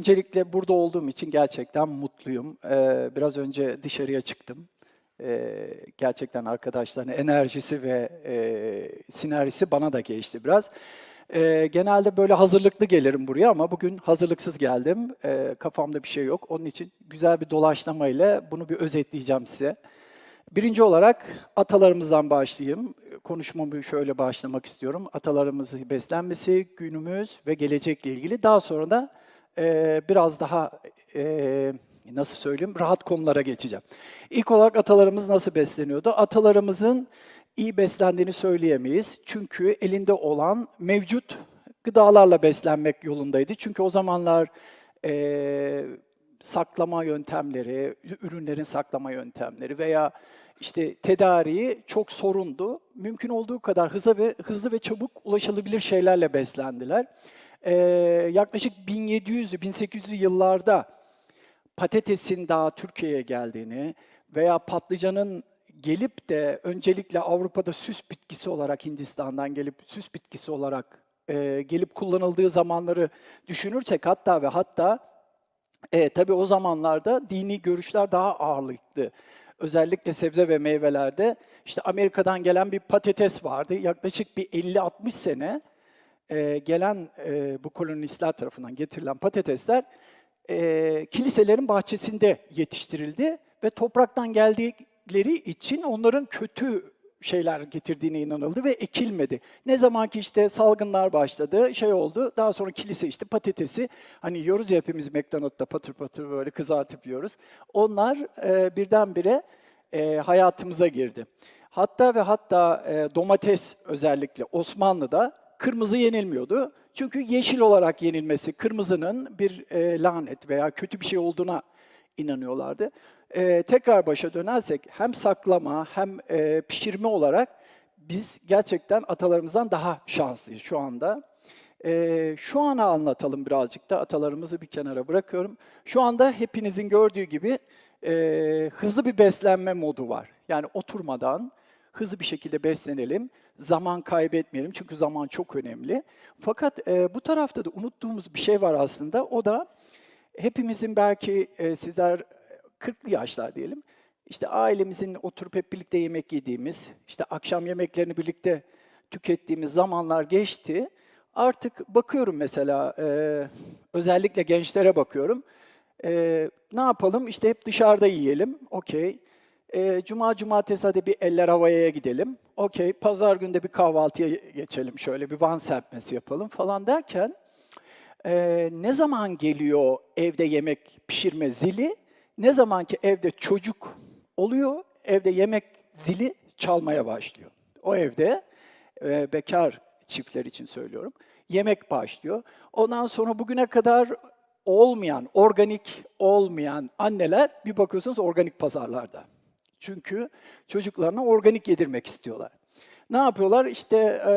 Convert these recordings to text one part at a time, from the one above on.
öncelikle burada olduğum için gerçekten mutluyum. Ee, biraz önce dışarıya çıktım. Ee, gerçekten arkadaşların enerjisi ve e, sinerjisi bana da geçti biraz. Ee, genelde böyle hazırlıklı gelirim buraya ama bugün hazırlıksız geldim. Ee, kafamda bir şey yok. Onun için güzel bir dolaşlamayla bunu bir özetleyeceğim size. Birinci olarak atalarımızdan başlayayım. Konuşmamı şöyle başlamak istiyorum. Atalarımızın beslenmesi, günümüz ve gelecekle ilgili. Daha sonra da e, biraz daha e, nasıl söyleyeyim rahat konulara geçeceğim. İlk olarak atalarımız nasıl besleniyordu? Atalarımızın iyi beslendiğini söyleyemeyiz. Çünkü elinde olan mevcut gıdalarla beslenmek yolundaydı. Çünkü o zamanlar e, saklama yöntemleri, ürünlerin saklama yöntemleri veya işte tedariği çok sorundu. Mümkün olduğu kadar hızlı ve hızlı ve çabuk ulaşılabilir şeylerle beslendiler. Ee, yaklaşık 1700'lü 1800'lü yıllarda patatesin daha Türkiye'ye geldiğini veya patlıcanın gelip de öncelikle Avrupa'da süs bitkisi olarak Hindistan'dan gelip süs bitkisi olarak e, gelip kullanıldığı zamanları düşünürsek hatta ve hatta e, tabii o zamanlarda dini görüşler daha ağırlıklı. Özellikle sebze ve meyvelerde işte Amerika'dan gelen bir patates vardı. Yaklaşık bir 50-60 sene e, gelen e, bu kolonistler tarafından getirilen patatesler e, kiliselerin bahçesinde yetiştirildi ve topraktan geldikleri için onların kötü şeyler getirdiğine inanıldı ve ekilmedi. Ne zaman ki işte salgınlar başladı, şey oldu, daha sonra kilise işte patatesi, hani yiyoruz ya hepimiz McDonald's'ta patır patır böyle kızartıp yiyoruz. Onlar e, birdenbire e, hayatımıza girdi. Hatta ve hatta e, domates özellikle Osmanlı'da kırmızı yenilmiyordu. Çünkü yeşil olarak yenilmesi kırmızının bir e, lanet veya kötü bir şey olduğuna inanıyorlardı. E, tekrar başa dönersek hem saklama hem e, pişirme olarak biz gerçekten atalarımızdan daha şanslıyız şu anda. E, şu ana anlatalım birazcık da atalarımızı bir kenara bırakıyorum. Şu anda hepinizin gördüğü gibi e, hızlı bir beslenme modu var. Yani oturmadan hızlı bir şekilde beslenelim, zaman kaybetmeyelim çünkü zaman çok önemli. Fakat e, bu tarafta da unuttuğumuz bir şey var aslında. O da hepimizin belki e, sizler 40'lı yaşlar diyelim. İşte ailemizin oturup hep birlikte yemek yediğimiz, işte akşam yemeklerini birlikte tükettiğimiz zamanlar geçti. Artık bakıyorum mesela, e, özellikle gençlere bakıyorum. E, ne yapalım? İşte hep dışarıda yiyelim, okey. E, Cuma, cumartesi hadi bir eller havaya gidelim, okey. Pazar günde bir kahvaltıya geçelim, şöyle bir van serpmesi yapalım falan derken... Ee, ne zaman geliyor evde yemek pişirme zili? Ne zaman ki evde çocuk oluyor, evde yemek zili çalmaya başlıyor. O evde e, bekar çiftler için söylüyorum. Yemek başlıyor. Ondan sonra bugüne kadar olmayan, organik olmayan anneler bir bakıyorsunuz organik pazarlarda. Çünkü çocuklarına organik yedirmek istiyorlar. Ne yapıyorlar? İşte e,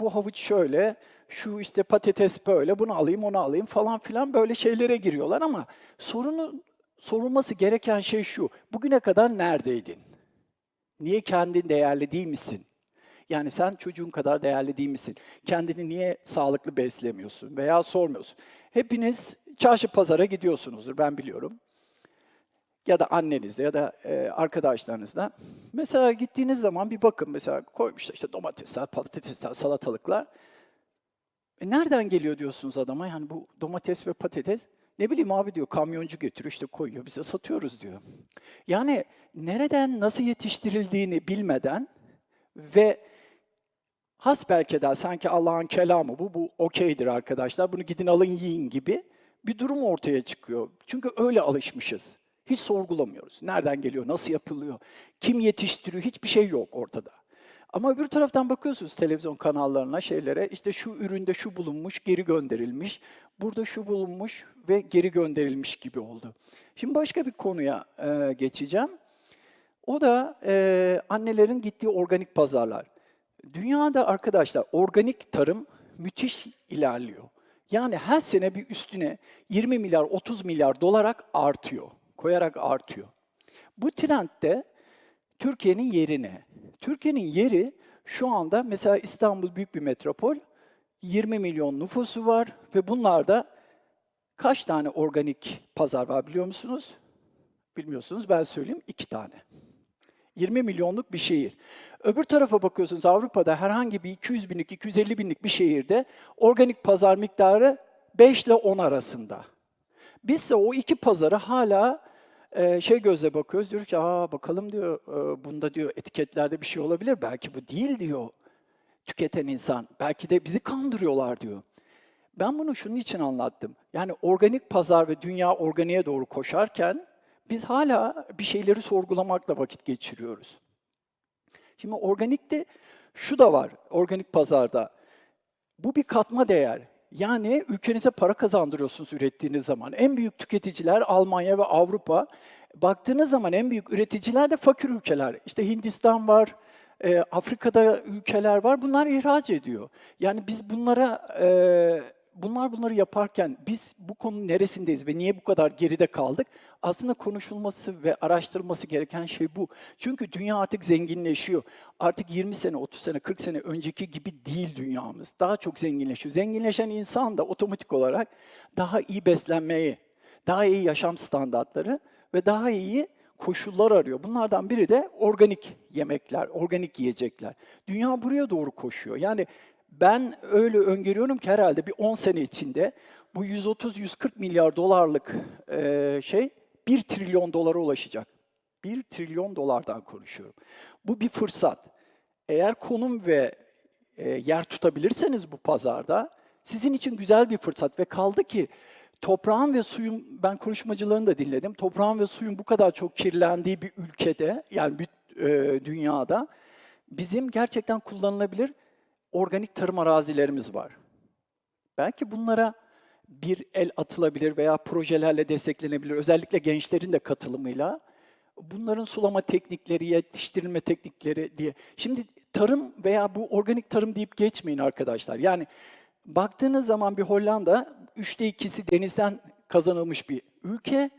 bu havuç şöyle, şu işte patates böyle, bunu alayım, onu alayım falan filan böyle şeylere giriyorlar ama sorunu sorulması gereken şey şu. Bugüne kadar neredeydin? Niye kendin değerli değil misin? Yani sen çocuğun kadar değerli değil misin? Kendini niye sağlıklı beslemiyorsun veya sormuyorsun? Hepiniz çarşı pazara gidiyorsunuzdur ben biliyorum ya da annenizle ya da e, arkadaşlarınızla. Mesela gittiğiniz zaman bir bakın mesela koymuşlar işte domatesler, patatesler, salatalıklar. E nereden geliyor diyorsunuz adama yani bu domates ve patates? Ne bileyim abi diyor kamyoncu getiriyor işte koyuyor bize satıyoruz diyor. Yani nereden nasıl yetiştirildiğini bilmeden ve hasbelkeder sanki Allah'ın kelamı bu, bu okeydir arkadaşlar bunu gidin alın yiyin gibi bir durum ortaya çıkıyor. Çünkü öyle alışmışız. Hiç sorgulamıyoruz. Nereden geliyor, nasıl yapılıyor, kim yetiştiriyor, hiçbir şey yok ortada. Ama bir taraftan bakıyorsunuz televizyon kanallarına, şeylere, işte şu üründe şu bulunmuş, geri gönderilmiş, burada şu bulunmuş ve geri gönderilmiş gibi oldu. Şimdi başka bir konuya e, geçeceğim. O da e, annelerin gittiği organik pazarlar. Dünyada arkadaşlar organik tarım müthiş ilerliyor. Yani her sene bir üstüne 20 milyar, 30 milyar dolarak artıyor koyarak artıyor. Bu trendde Türkiye'nin yerine, Türkiye'nin yeri şu anda mesela İstanbul büyük bir metropol, 20 milyon nüfusu var ve bunlarda Kaç tane organik pazar var biliyor musunuz? Bilmiyorsunuz ben söyleyeyim iki tane. 20 milyonluk bir şehir. Öbür tarafa bakıyorsunuz Avrupa'da herhangi bir 200 binlik, 250 binlik bir şehirde organik pazar miktarı 5 ile 10 arasında. Biz de o iki pazarı hala şey gözle bakıyoruz. Diyor ki Aa, bakalım diyor bunda diyor etiketlerde bir şey olabilir. Belki bu değil diyor tüketen insan. Belki de bizi kandırıyorlar diyor. Ben bunu şunun için anlattım. Yani organik pazar ve dünya organiğe doğru koşarken biz hala bir şeyleri sorgulamakla vakit geçiriyoruz. Şimdi organikte şu da var, organik pazarda. Bu bir katma değer. Yani ülkenize para kazandırıyorsunuz ürettiğiniz zaman. En büyük tüketiciler Almanya ve Avrupa. Baktığınız zaman en büyük üreticiler de fakir ülkeler. İşte Hindistan var, e, Afrika'da ülkeler var. Bunlar ihraç ediyor. Yani biz bunlara e, bunlar bunları yaparken biz bu konunun neresindeyiz ve niye bu kadar geride kaldık? Aslında konuşulması ve araştırılması gereken şey bu. Çünkü dünya artık zenginleşiyor. Artık 20 sene, 30 sene, 40 sene önceki gibi değil dünyamız. Daha çok zenginleşiyor. Zenginleşen insan da otomatik olarak daha iyi beslenmeyi, daha iyi yaşam standartları ve daha iyi koşullar arıyor. Bunlardan biri de organik yemekler, organik yiyecekler. Dünya buraya doğru koşuyor. Yani ben öyle öngörüyorum ki herhalde bir 10 sene içinde bu 130-140 milyar dolarlık e, şey 1 trilyon dolara ulaşacak. 1 trilyon dolardan konuşuyorum. Bu bir fırsat. Eğer konum ve e, yer tutabilirseniz bu pazarda sizin için güzel bir fırsat ve kaldı ki toprağın ve suyun, ben konuşmacılarını da dinledim, toprağın ve suyun bu kadar çok kirlendiği bir ülkede, yani bir e, dünyada bizim gerçekten kullanılabilir organik tarım arazilerimiz var. Belki bunlara bir el atılabilir veya projelerle desteklenebilir. Özellikle gençlerin de katılımıyla. Bunların sulama teknikleri, yetiştirilme teknikleri diye. Şimdi tarım veya bu organik tarım deyip geçmeyin arkadaşlar. Yani baktığınız zaman bir Hollanda, üçte ikisi denizden kazanılmış bir ülke,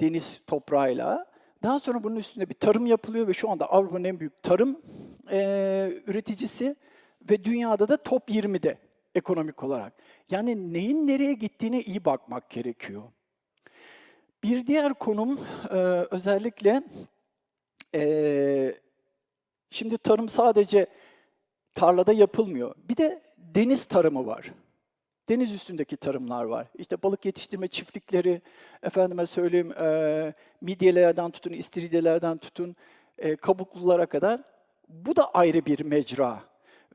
deniz toprağıyla. Daha sonra bunun üstünde bir tarım yapılıyor ve şu anda Avrupa'nın en büyük tarım eee, üreticisi ve dünyada da top 20'de ekonomik olarak. Yani neyin nereye gittiğine iyi bakmak gerekiyor. Bir diğer konum e, özellikle e, şimdi tarım sadece tarlada yapılmıyor. Bir de deniz tarımı var. Deniz üstündeki tarımlar var. İşte balık yetiştirme çiftlikleri, efendime söyleyeyim e, midyelerden tutun, istiridyelerden tutun, e, kabuklulara kadar. Bu da ayrı bir mecra.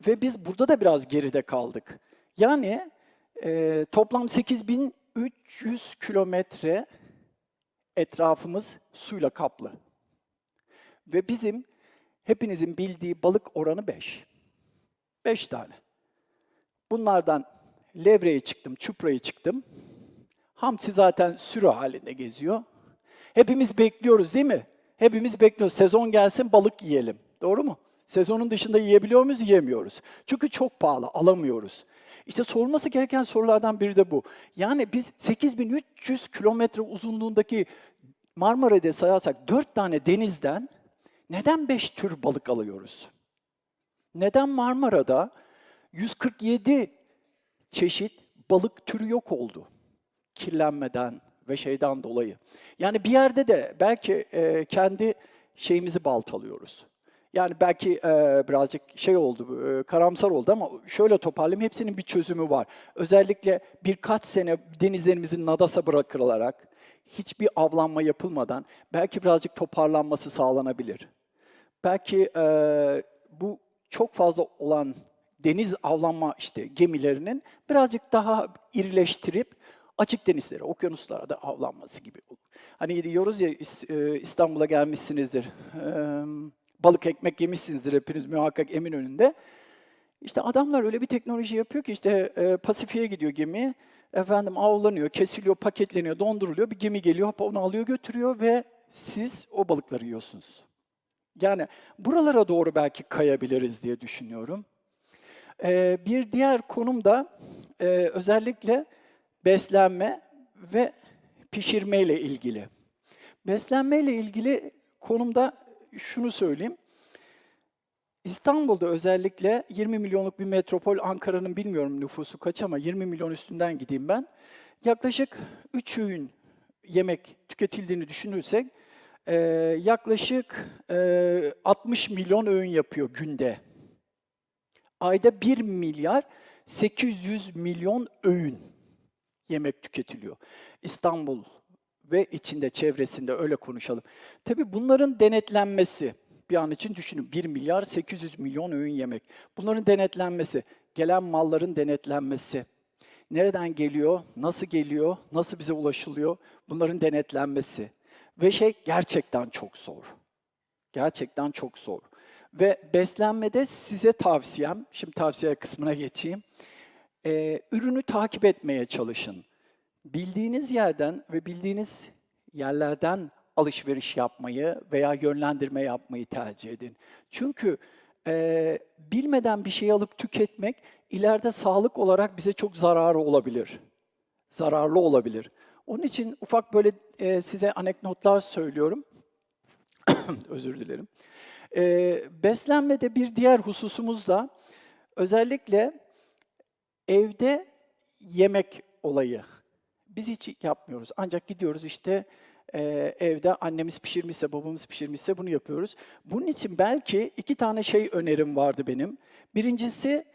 Ve biz burada da biraz geride kaldık. Yani e, toplam 8300 kilometre etrafımız suyla kaplı. Ve bizim hepinizin bildiği balık oranı 5. 5 tane. Bunlardan levreye çıktım, çuprayı çıktım. Hamsi zaten sürü halinde geziyor. Hepimiz bekliyoruz değil mi? Hepimiz bekliyoruz. Sezon gelsin balık yiyelim. Doğru mu? Sezonun dışında yiyebiliyor muyuz? Yiyemiyoruz. Çünkü çok pahalı, alamıyoruz. İşte sorulması gereken sorulardan biri de bu. Yani biz 8300 kilometre uzunluğundaki Marmara'da sayarsak 4 tane denizden neden 5 tür balık alıyoruz? Neden Marmara'da 147 çeşit balık türü yok oldu? Kirlenmeden ve şeyden dolayı. Yani bir yerde de belki kendi şeyimizi baltalıyoruz. Yani belki e, birazcık şey oldu, e, karamsar oldu ama şöyle toparlayayım, hepsinin bir çözümü var. Özellikle birkaç sene denizlerimizin nadasa bırakılarak, hiçbir avlanma yapılmadan belki birazcık toparlanması sağlanabilir. Belki e, bu çok fazla olan deniz avlanma işte gemilerinin birazcık daha irileştirip açık denizlere, okyanuslara da avlanması gibi. Hani diyoruz ya e, İstanbul'a gelmişsinizdir. Eee balık ekmek yemişsinizdir hepiniz muhakkak emin önünde. İşte adamlar öyle bir teknoloji yapıyor ki işte e, Pasifik'e gidiyor gemi, efendim avlanıyor, kesiliyor, paketleniyor, donduruluyor. Bir gemi geliyor, onu alıyor götürüyor ve siz o balıkları yiyorsunuz. Yani buralara doğru belki kayabiliriz diye düşünüyorum. E, bir diğer konum da e, özellikle beslenme ve pişirmeyle ilgili. Beslenmeyle ilgili konumda şunu söyleyeyim. İstanbul'da özellikle 20 milyonluk bir metropol, Ankara'nın bilmiyorum nüfusu kaç ama 20 milyon üstünden gideyim ben. Yaklaşık 3 öğün yemek tüketildiğini düşünürsek yaklaşık e, 60 milyon öğün yapıyor günde. Ayda 1 milyar 800 milyon öğün yemek tüketiliyor. İstanbul ve içinde çevresinde öyle konuşalım. Tabii bunların denetlenmesi bir an için düşünün 1 milyar 800 milyon öğün yemek. Bunların denetlenmesi, gelen malların denetlenmesi, nereden geliyor, nasıl geliyor, nasıl bize ulaşılıyor bunların denetlenmesi. Ve şey gerçekten çok zor. Gerçekten çok zor. Ve beslenmede size tavsiyem, şimdi tavsiye kısmına geçeyim. Ee, ürünü takip etmeye çalışın. Bildiğiniz yerden ve bildiğiniz yerlerden alışveriş yapmayı veya yönlendirme yapmayı tercih edin. Çünkü e, bilmeden bir şey alıp tüketmek ileride sağlık olarak bize çok zararı olabilir. Zararlı olabilir. Onun için ufak böyle e, size anekdotlar söylüyorum. Özür dilerim. E, beslenmede bir diğer hususumuz da özellikle evde yemek olayı. Biz hiç yapmıyoruz. Ancak gidiyoruz işte e, evde annemiz pişirmişse, babamız pişirmişse bunu yapıyoruz. Bunun için belki iki tane şey önerim vardı benim. Birincisi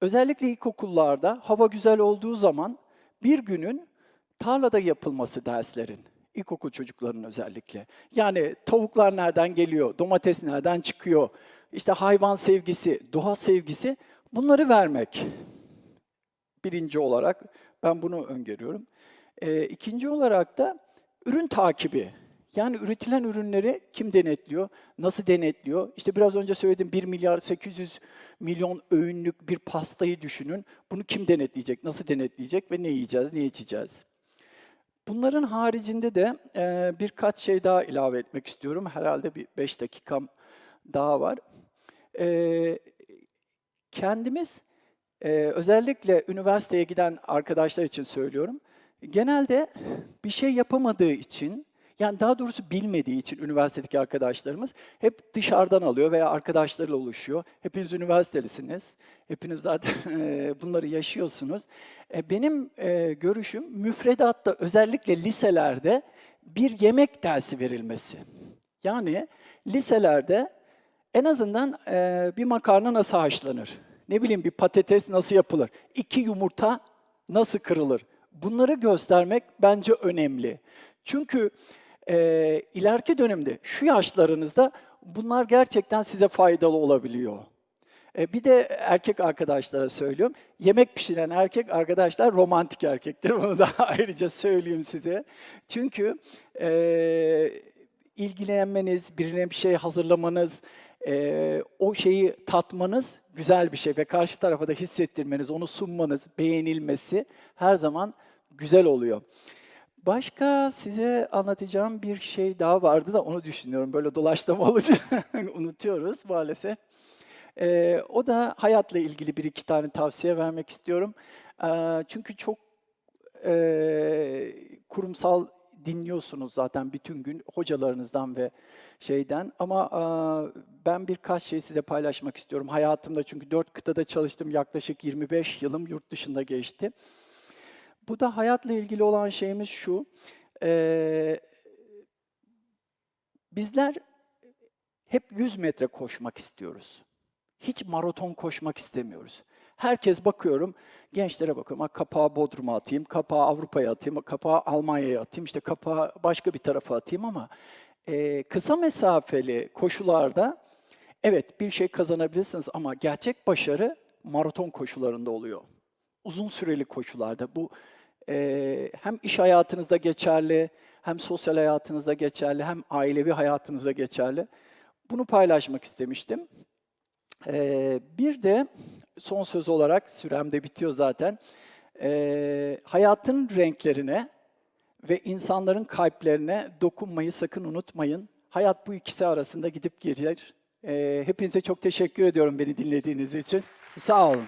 özellikle ilkokullarda hava güzel olduğu zaman bir günün tarlada yapılması derslerin. İlkokul çocuklarının özellikle. Yani tavuklar nereden geliyor, domates nereden çıkıyor, işte hayvan sevgisi, doğa sevgisi bunları vermek. Birinci olarak ben bunu öngörüyorum. Ee, ikinci olarak da ürün takibi. Yani üretilen ürünleri kim denetliyor, nasıl denetliyor? İşte biraz önce söyledim 1 milyar 800 milyon öğünlük bir pastayı düşünün. Bunu kim denetleyecek, nasıl denetleyecek ve ne yiyeceğiz, ne içeceğiz? Bunların haricinde de e, birkaç şey daha ilave etmek istiyorum. Herhalde bir 5 dakikam daha var. E, kendimiz e, özellikle üniversiteye giden arkadaşlar için söylüyorum. Genelde bir şey yapamadığı için, yani daha doğrusu bilmediği için üniversitedeki arkadaşlarımız hep dışarıdan alıyor veya arkadaşlarıyla oluşuyor. Hepiniz üniversitelisiniz, hepiniz zaten bunları yaşıyorsunuz. E, Benim görüşüm müfredatta özellikle liselerde bir yemek dersi verilmesi. Yani liselerde en azından bir makarna nasıl haşlanır? Ne bileyim bir patates nasıl yapılır? İki yumurta nasıl kırılır? Bunları göstermek bence önemli. Çünkü e, ileriki dönemde şu yaşlarınızda bunlar gerçekten size faydalı olabiliyor. E, bir de erkek arkadaşlara söylüyorum. Yemek pişiren erkek arkadaşlar romantik erkektir. Bunu da ayrıca söyleyeyim size. Çünkü e, ilgilenmeniz, birine bir şey hazırlamanız, e, o şeyi tatmanız güzel bir şey ve karşı tarafa da hissettirmeniz, onu sunmanız, beğenilmesi her zaman güzel oluyor. Başka size anlatacağım bir şey daha vardı da onu düşünüyorum. Böyle dolaştırma olunca unutuyoruz maalesef. Ee, o da hayatla ilgili bir iki tane tavsiye vermek istiyorum. Ee, çünkü çok e, kurumsal dinliyorsunuz zaten bütün gün hocalarınızdan ve şeyden. Ama e, ben birkaç şey size paylaşmak istiyorum. Hayatımda çünkü dört kıtada çalıştım. Yaklaşık 25 yılım yurt dışında geçti. Bu da hayatla ilgili olan şeyimiz şu. E, bizler hep 100 metre koşmak istiyoruz. Hiç maraton koşmak istemiyoruz. Herkes bakıyorum, gençlere bakıyorum. Ha, kapağı Bodrum'a atayım, kapağı Avrupa'ya atayım, kapağı Almanya'ya atayım, işte kapağı başka bir tarafa atayım ama e, kısa mesafeli koşularda evet bir şey kazanabilirsiniz ama gerçek başarı maraton koşularında oluyor. Uzun süreli koşularda bu e, hem iş hayatınızda geçerli, hem sosyal hayatınızda geçerli, hem ailevi hayatınızda geçerli. Bunu paylaşmak istemiştim. Ee, bir de son söz olarak, sürem de bitiyor zaten, ee, hayatın renklerine ve insanların kalplerine dokunmayı sakın unutmayın. Hayat bu ikisi arasında gidip gelir. Ee, hepinize çok teşekkür ediyorum beni dinlediğiniz için. Sağ olun.